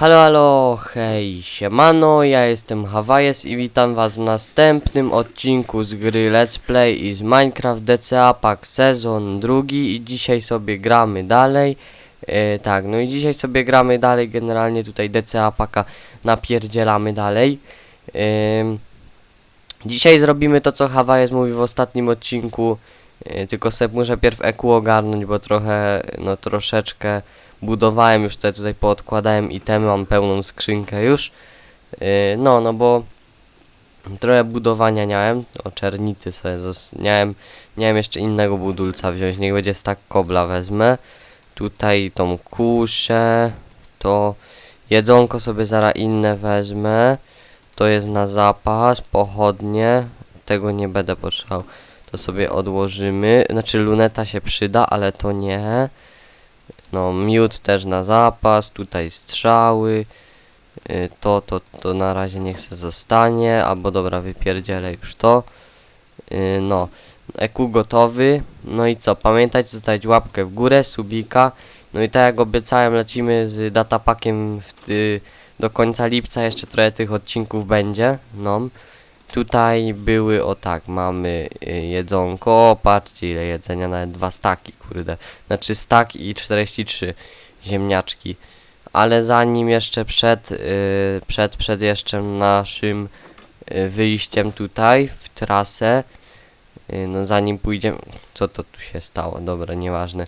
Halo, halo, hej, siemano, ja jestem Hawajes i witam was w następnym odcinku z gry Let's Play i z Minecraft DCA Pack sezon drugi i dzisiaj sobie gramy dalej. E, tak, no i dzisiaj sobie gramy dalej, generalnie tutaj DCA Packa napierdzielamy dalej. Ym, dzisiaj zrobimy to, co Hawajes mówił w ostatnim odcinku, e, tylko sobie muszę pierw EQ ogarnąć, bo trochę, no troszeczkę budowałem już te tutaj poodkładałem itemy, mam pełną skrzynkę już. Yy, no, no bo trochę budowania miałem, o czernicy sobie zos- miałem, miałem jeszcze innego budulca wziąć, niech będzie stak kobla wezmę. Tutaj tą kuszę, to jedzonko sobie zaraz inne wezmę. To jest na zapas, pochodnie, tego nie będę potrzebował. To sobie odłożymy, znaczy luneta się przyda, ale to nie. No, miód też na zapas, tutaj strzały. y, To, to, to na razie niech se zostanie, albo dobra, wypierdzielę już to. Y, No, EQ gotowy. No i co, pamiętajcie zostawić łapkę w górę, subika. No i tak jak obiecałem, lecimy z datapakiem w ty, do końca lipca, jeszcze trochę tych odcinków będzie. No. Tutaj były, o tak, mamy y, jedzonko, patrzcie ile jedzenia, nawet dwa staki, kurde. Znaczy stak i 43 ziemniaczki. Ale zanim jeszcze przed, y, przed, przed jeszcze naszym y, wyjściem tutaj w trasę, y, no zanim pójdziemy, co to tu się stało, dobra, nieważne.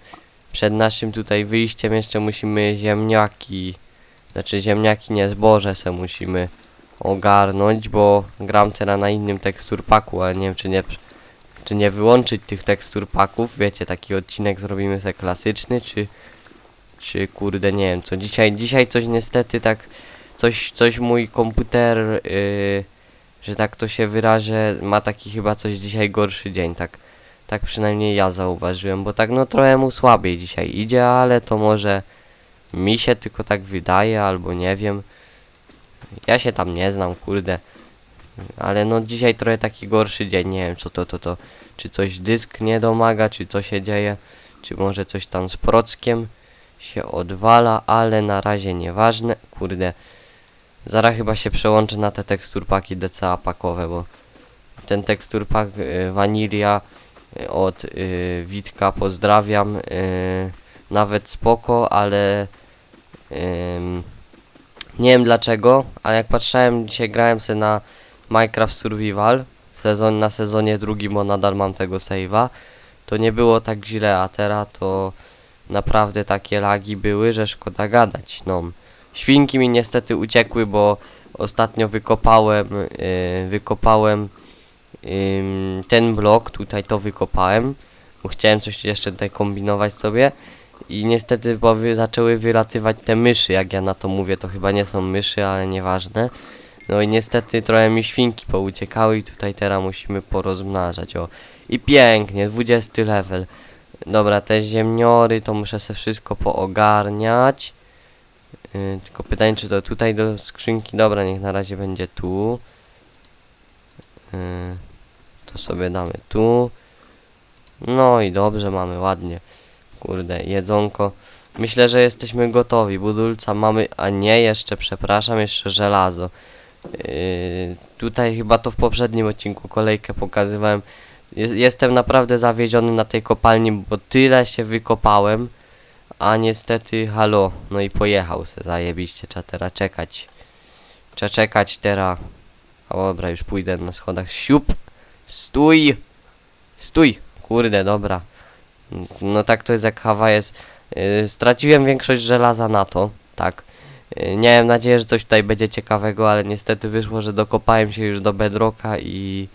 Przed naszym tutaj wyjściem jeszcze musimy ziemniaki, znaczy ziemniaki nie, zboże se musimy ogarnąć, bo gram teraz na innym teksturpaku, ale nie wiem czy nie czy nie wyłączyć tych tekstur paków, wiecie, taki odcinek zrobimy se klasyczny, czy, czy kurde, nie wiem, co dzisiaj, dzisiaj coś niestety tak, coś, coś mój komputer, yy, że tak to się wyrażę, ma taki chyba coś dzisiaj gorszy dzień, tak, tak przynajmniej ja zauważyłem, bo tak no trochę mu słabiej dzisiaj idzie, ale to może mi się tylko tak wydaje, albo nie wiem, ja się tam nie znam, kurde, ale no dzisiaj trochę taki gorszy dzień, nie wiem co to, to, to, czy coś dysk nie domaga, czy co się dzieje, czy może coś tam z prockiem się odwala, ale na razie nieważne, kurde, zaraz chyba się przełączę na te teksturpaki DCA pakowe, bo ten teksturpak y, Vanilla y, od y, Witka pozdrawiam, y, nawet spoko, ale ym, nie wiem dlaczego, ale jak patrzyłem, dzisiaj grałem sobie na Minecraft Survival sezon na sezonie drugim, bo nadal mam tego save'a, to nie było tak źle, a teraz to naprawdę takie lagi były, że szkoda gadać, no. Świnki mi niestety uciekły, bo ostatnio wykopałem, yy, wykopałem ym, ten blok, tutaj to wykopałem, bo chciałem coś jeszcze tutaj kombinować sobie i niestety bo zaczęły wylatywać te myszy, jak ja na to mówię, to chyba nie są myszy, ale nieważne. No i niestety trochę mi świnki pouciekały i tutaj teraz musimy porozmnażać, o. I pięknie, 20 level. Dobra, te ziemniory to muszę sobie wszystko poogarniać. Yy, tylko pytanie, czy to tutaj do skrzynki, dobra, niech na razie będzie tu. Yy, to sobie damy tu. No i dobrze, mamy ładnie. Kurde, jedzonko. Myślę, że jesteśmy gotowi. Budulca mamy, a nie jeszcze, przepraszam, jeszcze żelazo. Yy, tutaj chyba to w poprzednim odcinku kolejkę pokazywałem. Jest, jestem naprawdę zawiedziony na tej kopalni, bo tyle się wykopałem, a niestety halo, no i pojechał se zajebiście, trzeba teraz czekać. Trzeba czekać teraz. O dobra, już pójdę na schodach. Siup! Stój! Stój! Kurde, dobra. No tak to jest jak Hawajes. Yy, straciłem większość żelaza na to, tak. Yy, Miałem nadzieję, że coś tutaj będzie ciekawego, ale niestety wyszło, że dokopałem się już do bedrocka i...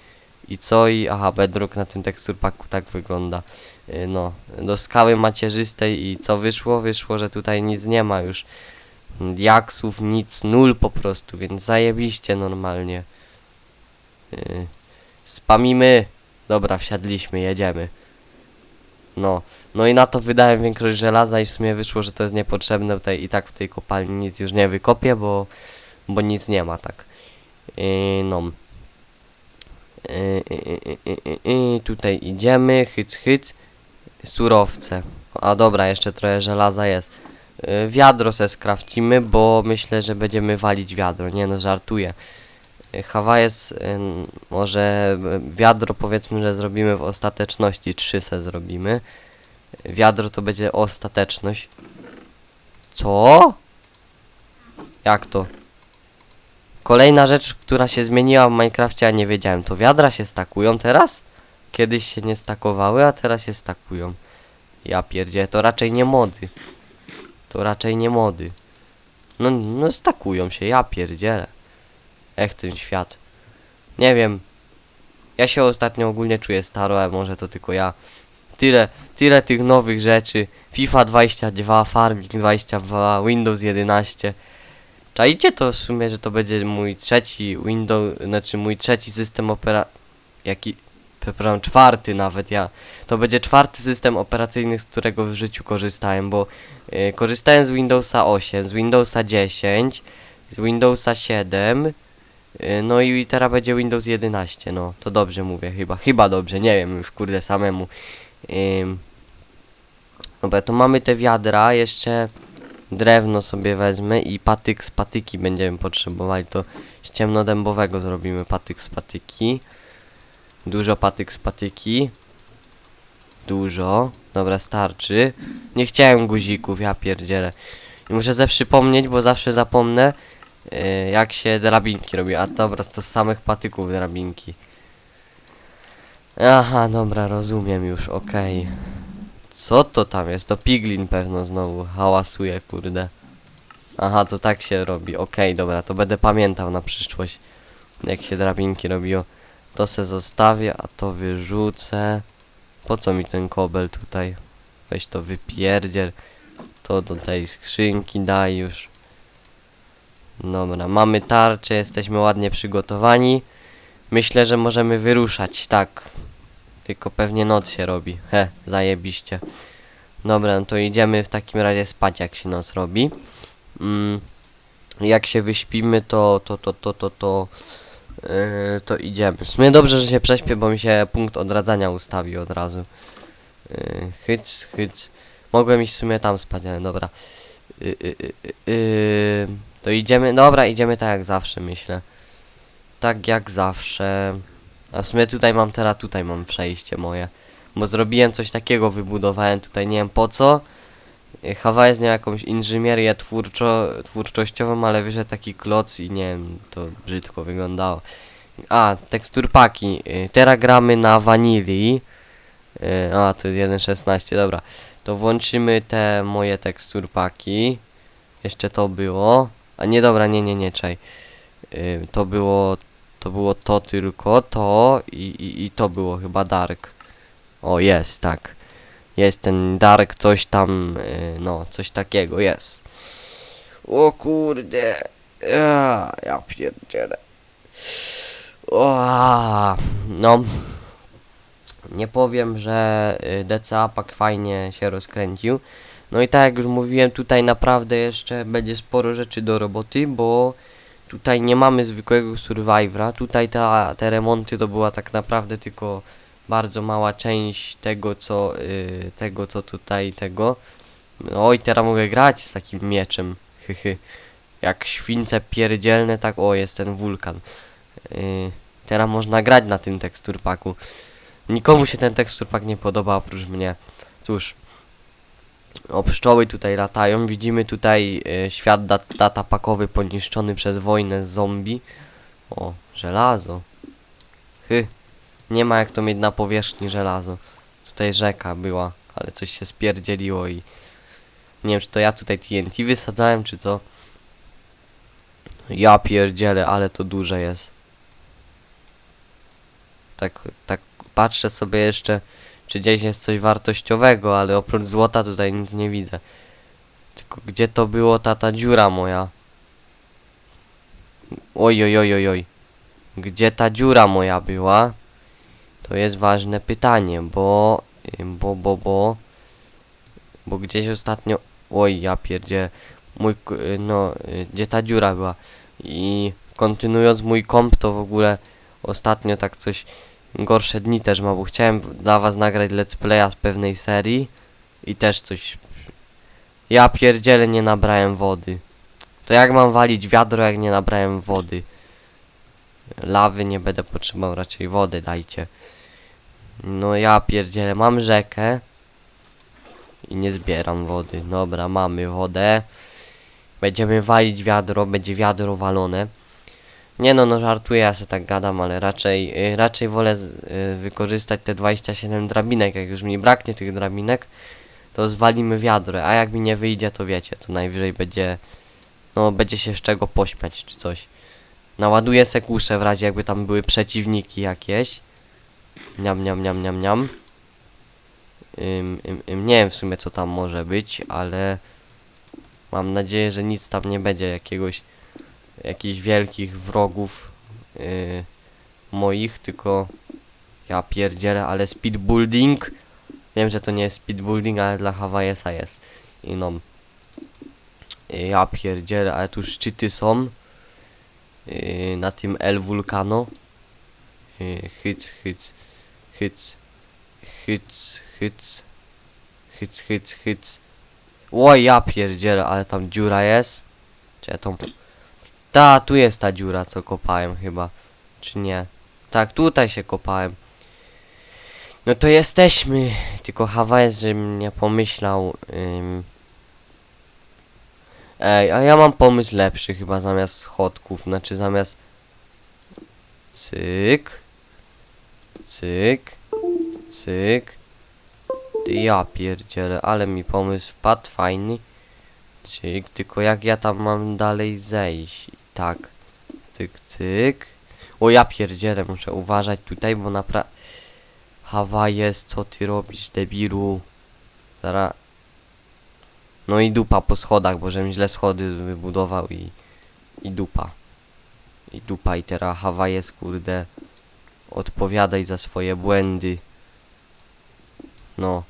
I co? I aha, bedrock na tym teksturpaku tak wygląda. Yy, No, do skały macierzystej i co wyszło? Wyszło, że tutaj nic nie ma już. Diaksów, nic, nul po prostu, więc zajebiście normalnie. Spamimy. Dobra, wsiadliśmy, jedziemy. No, no i na to wydałem większość żelaza i w sumie wyszło, że to jest niepotrzebne tutaj i tak w tej kopalni nic już nie wykopię, bo, bo nic nie ma, tak. No. Yy, tutaj idziemy, hyc, hyc. Surowce. A dobra, jeszcze trochę żelaza jest. y, wiadro se skrafcimy, bo myślę, że będziemy walić wiadro. Nie no, żartuję. Hawajes, y, może wiadro powiedzmy, że zrobimy w ostateczności. Trzy se zrobimy. Wiadro to będzie ostateczność. Co? Jak to? Kolejna rzecz, która się zmieniła w Minecrafcie, a nie wiedziałem, to wiadra się stakują teraz? Kiedyś się nie stakowały, a teraz się stakują. Ja pierdzie, to raczej nie mody. To raczej nie mody. No, no stakują się, ja pierdzielę. Ech, ten świat. Nie wiem. Ja się ostatnio ogólnie czuję staro, ale może to tylko ja. Tyle, tyle tych nowych rzeczy. FIFA 22, Farming 22, Windows 11. Czajcie to w sumie, że to będzie mój trzeci Windows, znaczy mój trzeci system opera... Jaki... Przepraszam, czwarty nawet ja. To będzie czwarty system operacyjny, z którego w życiu korzystałem, bo y, korzystałem z Windowsa 8, z Windowsa 10, z Windowsa 7, y, no i teraz będzie Windows 11, no to dobrze mówię chyba, chyba dobrze, nie wiem już kurde samemu. Ym. Dobra, to mamy te wiadra, jeszcze drewno sobie wezmę i patyk z patyki będziemy potrzebowali, to z ciemnodębowego zrobimy patyk z patyki. Dużo patyk z patyki. Dużo. Dobra, starczy. Nie chciałem guzików, ja pierdzielę. I muszę sobie przypomnieć, bo zawsze zapomnę, yy, jak się drabinki robi. A dobra, to z samych patyków drabinki. Aha, dobra, rozumiem już, okej. Co to tam jest? To piglin pewno znowu hałasuje, kurde. Aha, to tak się robi. Okej, dobra, to będę pamiętał na przyszłość, jak się drabinki robiło. To se zostawię, a to wyrzucę. Po co mi ten kobel tutaj? Weź to wypierdziel. To do tej skrzynki daj już. Dobra, mamy tarczę, jesteśmy ładnie przygotowani. Myślę, że możemy wyruszać, tak. Tylko pewnie noc się robi. He, zajebiście. Dobra, no to idziemy w takim razie spać, jak się noc robi. Mm, jak się wyśpimy, to, to, to, to, to, to, yy, to idziemy. W sumie dobrze, że się prześpię, bo mi się punkt odradzania ustawił od razu. Yy, hyc, hyc. Mogłem iść w sumie tam spać, ale dobra. Yy, yy, yy, yy, to idziemy, dobra, idziemy tak jak zawsze, myślę. Tak jak zawsze. A w sumie tutaj mam teraz, tutaj mam przejście moje. Bo zrobiłem coś takiego, wybudowałem tutaj, nie wiem po co. Hawaje miał jakąś inżynierię twórczo, twórczościową, ale wyszedł taki kloc i nie wiem, to brzydko wyglądało. A, teksturpaki. Y, Teraz gramy na wanilii. Y, A, to jest 1.16, dobra. To włączymy te moje teksturpaki. Jeszcze to było. A nie, dobra, nie, nie, nie, czaj. Y, To było, to było to tylko, to i, i, i to było chyba dark. O, jest, tak. Jest ten dark, coś tam, y, no, coś takiego, jest. O kurde. Ja, pierdzielę. No. Nie powiem, że y, DCA pak fajnie się rozkręcił. No i tak jak już mówiłem, tutaj naprawdę jeszcze będzie sporo rzeczy do roboty, bo tutaj nie mamy zwykłego survivora. Tutaj ta, te remonty to była tak naprawdę tylko bardzo mała część tego co y, tego co tutaj tego. Oj, teraz mogę grać z takim mieczem. Hychy. Jak śwince pierdzielne, tak o jest ten wulkan. Y, teraz można grać na tym teksturpaku. Nikomu się ten teksturpak nie podoba oprócz mnie. Cóż. O pszczoły tutaj latają. Widzimy tutaj y, świat dat datapakowy poniszczony przez wojnę z zombie. O, żelazo. Hy. Nie ma jak to mieć na powierzchni żelazo. Tutaj rzeka była, ale coś się spierdzieliło i... Nie wiem, czy to ja tutaj TNT wysadzałem, czy co. Ja pierdzielę, ale to duże jest. Tak, tak patrzę sobie jeszcze, czy gdzieś jest coś wartościowego, ale oprócz złota tutaj nic nie widzę. Tylko gdzie to było ta, ta dziura moja? Oj, oj, oj, oj, oj. Gdzie ta dziura moja była? To jest ważne pytanie, bo, bo, bo, bo, bo gdzieś ostatnio, oj, ja pierdzie, mój, no, gdzie ta dziura była i kontynuując mój komp, to w ogóle ostatnio tak coś gorsze dni też ma, bo chciałem dla was nagrać let's playa z pewnej serii i też coś Ja pierdzielę, nie nabrałem wody. To jak mam walić wiadro, jak nie nabrałem wody? Lawy nie będę potrzebował, raczej wody dajcie. No ja pierdzielę, mam rzekę. I nie zbieram wody. Dobra, mamy wodę. Będziemy walić wiadro, będzie wiadro walone. Nie no, no żartuję, ja sobie tak gadam, ale raczej, y, raczej wolę y, wykorzystać te 27 drabinek. Jak już mi braknie tych drabinek, to zwalimy wiadro, a jak mi nie wyjdzie, to wiecie, to najwyżej będzie, no będzie się z czego pośmiać czy coś. Naładuję se kuszę w razie jakby tam były przeciwniki jakieś. Niam, niam, niam, niam, niam. Ym, ym, ym, nie wiem w sumie co tam może być, ale mam nadzieję, że nic tam nie będzie jakiegoś jakichś wielkich wrogów yy, moich, tylko ja pierdzielę, ale speedbuilding Wiem, że to nie jest speedbuilding, ale dla Hawajesa jest. I no. Y, Ja pierdzielę, ale tu szczyty są. Yy, na tym El Vulcano. Yy, hyc, hyc, hyc, hyc, hyc, hyc, hyc, hyc. Ja pierdzielę, ale tam dziura jest. Czy ja tą... Ta, tu jest ta dziura, co kopałem chyba. Czy nie? Tak, tutaj się kopałem. No to jesteśmy. Tylko Hawajs, żebym nie pomyślał. Ym... Ej, a ja mam pomysł lepszy chyba zamiast schodków. Znaczy zamiast. Cyk. Cyk. Cyk. Ty ja pierdzielę, ale mi pomysł wpadł fajny. Tylko jak ja tam mam dalej zejść? Tak. Cyk, cyk. O ja pierdzielę, muszę uważać tutaj, bo naprawdę... Hawajes, co ty robisz, debilu? Zara... No i dupa po schodach, bo żebym źle schody wybudował i... I dupa. I dupa i teraz Hawajes, kurde... Odpowiadaj za swoje błędy. No.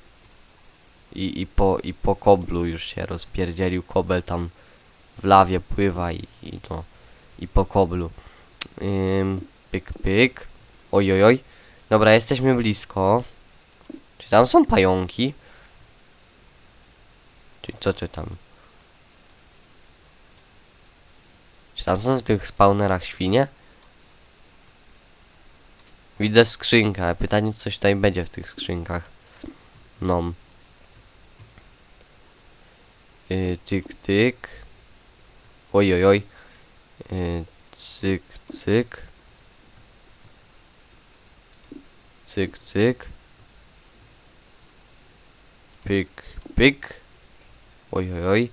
I, i, po, I po koblu już się rozpierdzielił, kobel tam w lawie pływa i, i no. I po koblu. Ym, pyk, pyk. Oj, oj. Dobra, jesteśmy blisko. Czy tam są pająki? Czy co czy tam? Czy tam są w tych spawnerach świnie? Widzę skrzynkę, pytanie czy coś tutaj będzie w tych skrzynkach. No. Yy, tyk, tyk. Oj, oj, oj. Yy, cyk, cyk. Cyk, cyk. Pyk, pyk. Oj, oj, oj.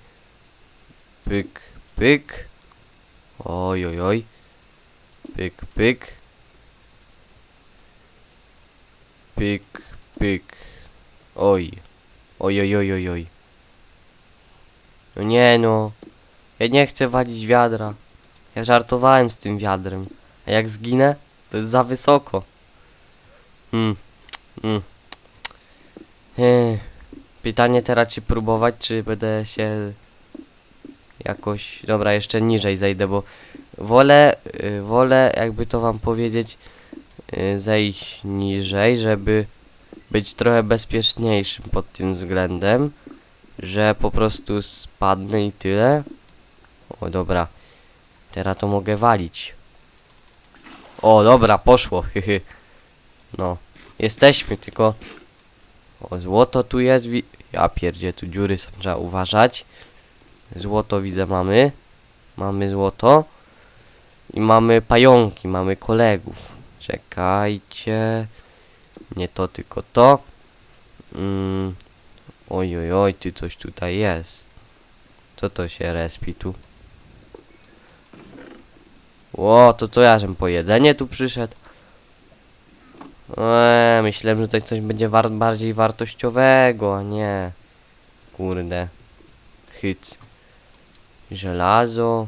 Pyk, pyk. Oj, oj, oj. Pyk, pyk. Pyk, pyk. Oj. Oj, oj, oj, oj, oj. No nie no. Ja nie chcę walić wiadra. Ja żartowałem z tym wiadrem. A jak zginę, to jest za wysoko. Hmm. Hmm. Ech. Pytanie teraz, czy próbować, czy będę się jakoś... Dobra, jeszcze niżej zejdę, bo wolę, y, wolę, jakby to wam powiedzieć, y, zejść niżej, żeby być trochę bezpieczniejszym pod tym względem, że po prostu spadnę i tyle. O, dobra. Teraz to mogę walić. O, dobra, poszło. No. Jesteśmy, tylko... O, złoto tu jest. Wi ja pierdzie, tu dziury są, trzeba uważać. Złoto widzę mamy. Mamy złoto. I mamy pająki, mamy kolegów. Czekajcie. Nie to, tylko to. Mm. Oj, oj, oj, ty coś tutaj jest. Co to się respi tu? Ło, to to ja, żem po jedzenie tu przyszedł. Eee, myślałem, że tutaj coś będzie war bardziej wartościowego, a nie. Kurde. Hyc. Żelazo.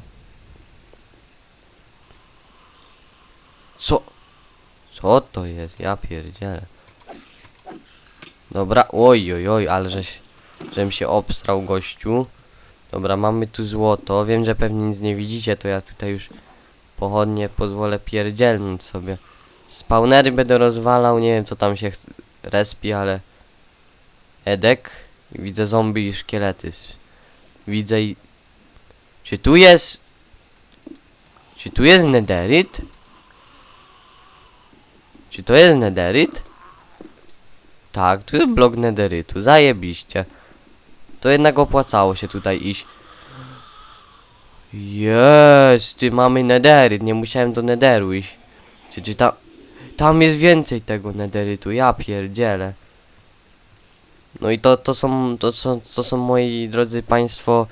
Co? Co to jest? Ja pierdzielę. Dobra, oj, oj, oj, ale żeś, żem się obstrał gościu. Dobra, mamy tu złoto. Wiem, że pewnie nic nie widzicie, to ja tutaj już pochodnie pozwolę pierdzielnąć sobie. Spawnery będę rozwalał, nie wiem co tam się respi, ale... Edek. Widzę zombie i szkielety. widzę i... Czy tu jest... Czy tu jest nederyt? Czy to jest nederyt? Tak, tu jest blok nederytu, zajebiście. To jednak opłacało się tutaj iść. Jest, ty mamy nederyt, nie musiałem do nederu iść. Czy, czy tam... Tam jest więcej tego nederytu, ja pierdzielę. No i to, to są, to są, to są moi drodzy państwo,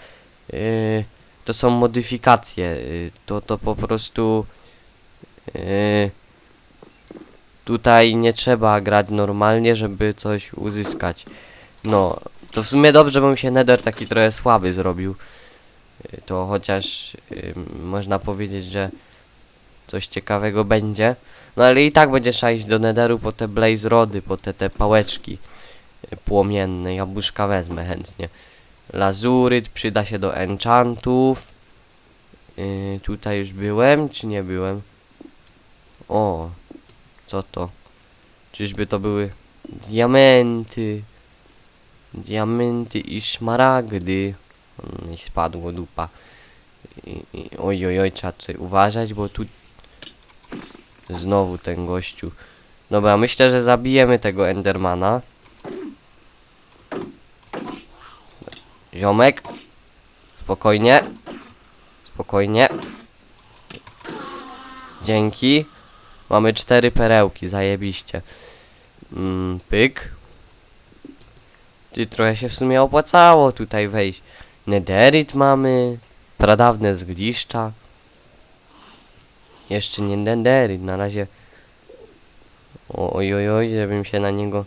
yy, to są modyfikacje, yy, to, to po prostu, yy, tutaj nie trzeba grać normalnie, żeby coś uzyskać. No, to w sumie dobrze, bym się nether taki trochę słaby zrobił. Yy, to chociaż yy, można powiedzieć, że coś ciekawego będzie. No ale i tak będzie trzeba iść do netheru po te blaze rody, po te, te pałeczki y, płomienne. Jabłuszka wezmę chętnie. Lazuryt przyda się do enchantów. Yy, tutaj już byłem, czy nie byłem? O, co to? Czyżby to były diamenty? Diamenty i szmaragdy. Mm, I spadło dupa. I, i, oj, oj, oj, trzeba tutaj uważać, bo tu Znowu ten gościu. Dobra, myślę, że zabijemy tego Endermana. Ziomek. Spokojnie. Spokojnie. Dzięki. Mamy cztery perełki, zajebiście. Mm, pyk. Ty trochę się w sumie opłacało tutaj wejść. Nederit mamy. Pradawne zgliszcza. Jeszcze nie Nederit, na razie. Oj, oj, oj, żebym się na niego.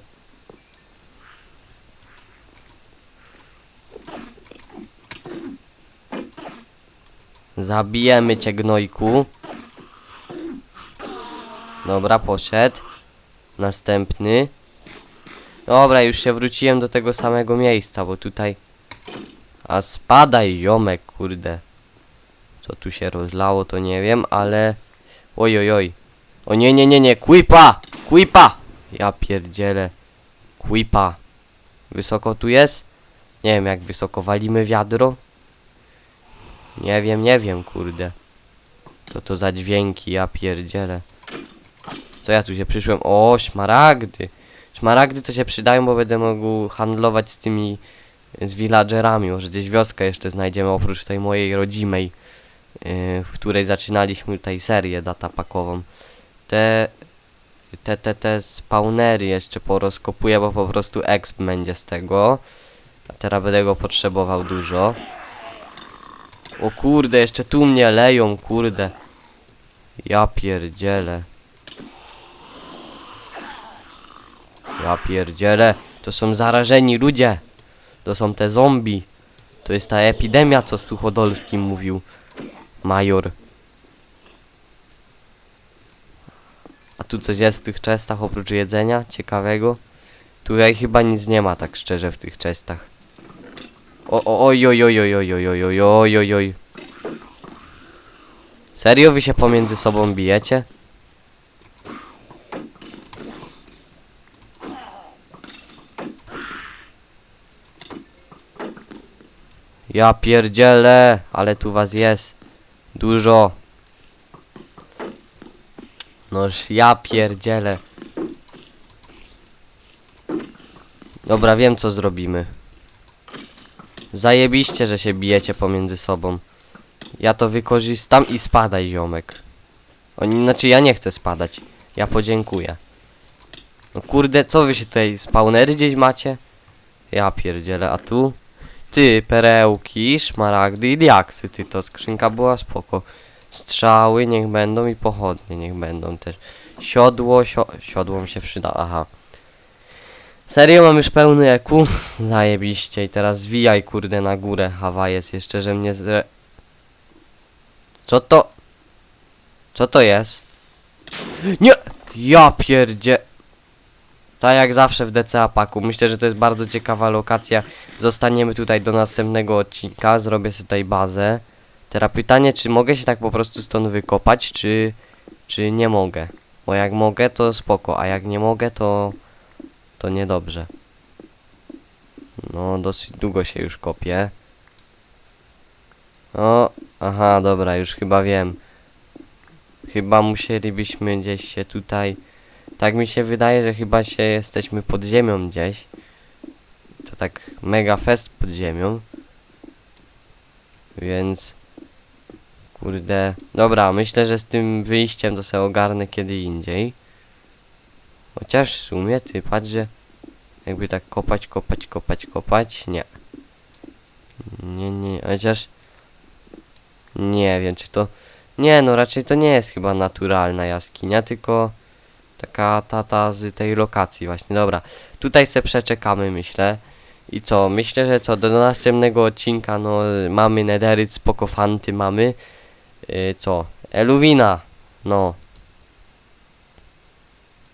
Zabijemy cię, gnojku. Dobra, poszedł. Następny. Dobra, już się wróciłem do tego samego miejsca, bo tutaj... A spadaj, ziomek, kurde. Co tu się rozlało, to nie wiem, ale... Oj, oj, oj. O nie, nie, nie, nie, quipa! Quipa! Ja pierdzielę. Quipa. Wysoko tu jest? Nie wiem, jak wysoko walimy wiadro. Nie wiem, nie wiem, kurde. Co to za dźwięki, ja pierdzielę. Co ja tu się przyszłem? O, szmaragdy. Szmaragdy to się przydają, bo będę mógł handlować z tymi z villagerami. Może gdzieś wioskę jeszcze znajdziemy oprócz tej mojej rodzimej, yy, w której zaczynaliśmy tutaj serię datapakową. Te, te, te, te spawnery jeszcze porozkopuję, bo po prostu exp będzie z tego. A teraz będę go potrzebował dużo. O kurde, jeszcze tu mnie leją, kurde. Ja pierdzielę. Ja pierdzielę. To są zarażeni ludzie. To są te zombie. To jest ta epidemia, co Suchodolski mówił. Major. A tu coś jest w tych czestach oprócz jedzenia? Ciekawego? Tutaj chyba nic nie ma tak szczerze w tych czestach. O, o, oj, oj, oj, oj, oj, oj, oj, oj, oj, oj, oj. Serio wy się pomiędzy sobą bijecie? Ja pierdzielę, ale tu was jest dużo. Noż ja pierdzielę. Dobra, wiem co zrobimy. Zajebiście, że się bijecie pomiędzy sobą. Ja to wykorzystam i spadaj, ziomek. Oni, znaczy ja nie chcę spadać. Ja podziękuję. No kurde, co wy się tutaj, spawnery gdzieś macie? Ja pierdzielę, a tu? Ty, perełki, szmaragdy i diaksy, ty, to skrzynka była spoko. Strzały niech będą i pochodnie niech będą też. Siodło, sio siodło mi się przyda, aha. Serio, mam już pełny EQ? Zajebiście i teraz zwijaj kurde na górę, Hawajes, jeszcze że mnie zre... Co to? Co to jest? Nie! Ja pierdzie... Tak jak zawsze w DCA paku. Myślę, że to jest bardzo ciekawa lokacja. Zostaniemy tutaj do następnego odcinka. Zrobię sobie tutaj bazę. Teraz pytanie, czy mogę się tak po prostu stąd wykopać, czy, czy nie mogę? Bo jak mogę, to spoko, a jak nie mogę, to, to niedobrze. No, dosyć długo się już kopię. O, aha, dobra, już chyba wiem. Chyba musielibyśmy gdzieś się tutaj... Tak mi się wydaje, że chyba się jesteśmy pod ziemią gdzieś. To tak mega fest pod ziemią. Więc... Kurde... Dobra, myślę, że z tym wyjściem to sobie ogarnę kiedy indziej. Chociaż w sumie ty patrz, że... Jakby tak kopać, kopać, kopać, kopać, nie. Nie, nie, chociaż... Nie wiem, czy to... Nie, no raczej to nie jest chyba naturalna jaskinia, tylko... Taka tata z tej lokacji właśnie, dobra. Tutaj se przeczekamy, myślę. I co, myślę, że co, do następnego odcinka, no, mamy nederyt, spoko fanty mamy. Yy, co, Eluwina, no,